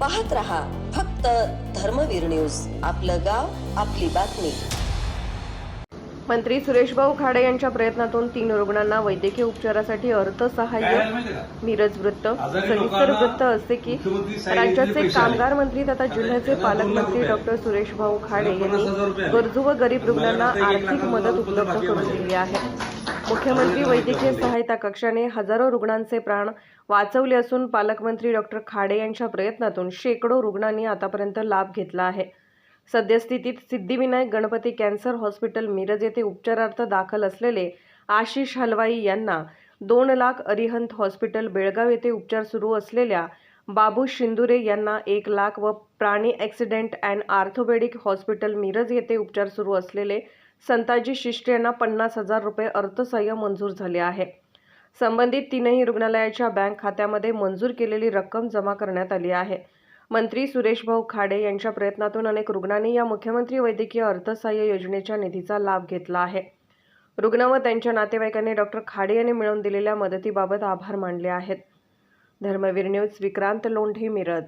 पाहत रहा फक्त धर्मवीर न्यूज. आपलं गाव आपली बातमी. मंत्री सुरेशभाऊ खाडे यांच्या प्रयत्नातून तीन रुग्णांना वैद्यकीय उपचारासाठी अर्थसहाय्य मिरज वृत्त सविस्तर वृत्त असे की राज्याचे कामगार मंत्री तथा जिल्ह्याचे पालकमंत्री डॉक्टर सुरेशभाऊ खाडे यांनी गरजू व गरीब रुग्णांना आर्थिक मदत उपलब्ध करून दिली आहे. मुख्यमंत्री वैद्यकीय सहायता कक्षाने हजारो रुग्णांचे प्राण वाचवले असून पालकमंत्री डॉक्टर खाडे यांच्या प्रयत्नातून शेकडो रुग्णांनी आतापर्यंत लाभ घेतला आहे. सद्यस्थितीत सिद्धिविनायक गणपती कॅन्सर हॉस्पिटल मिरज येथे उपचारार्थ दाखल असलेले आशिष हलवाई यांना दोन लाख अरिहंत हॉस्पिटल बेळगाव येथे उपचार सुरू असलेल्या बाबू शिंदुरे यांना एक लाख व प्राणी accident and orthopaedic hospital Miraj येथे उपचार सुरू असलेले संताजी शिष्ट यांना पन्नास हजार रुपये अर्थसहाय्य मंजूर झाले आहे. संबंधित तीनही रुग्णालयाच्या बँक खात्यामध्ये मंजूर केलेली रक्कम जमा करण्यात आली आहे. मंत्री सुरेशभाऊ खाडे यांच्या प्रयत्नातून अनेक रुग्णांनी या मुख्यमंत्री वैद्यकीय अर्थसहाय्य योजनेच्या निधीचा लाभ घेतला आहे. रुग्ण व त्यांच्या नातेवाईकांनी डॉक्टर खाडे यांनी मिळवून दिलेल्या मदतीबाबत आभार मानले आहेत. धर्मवीर न्यूज विक्रांत लोंढे मिरज.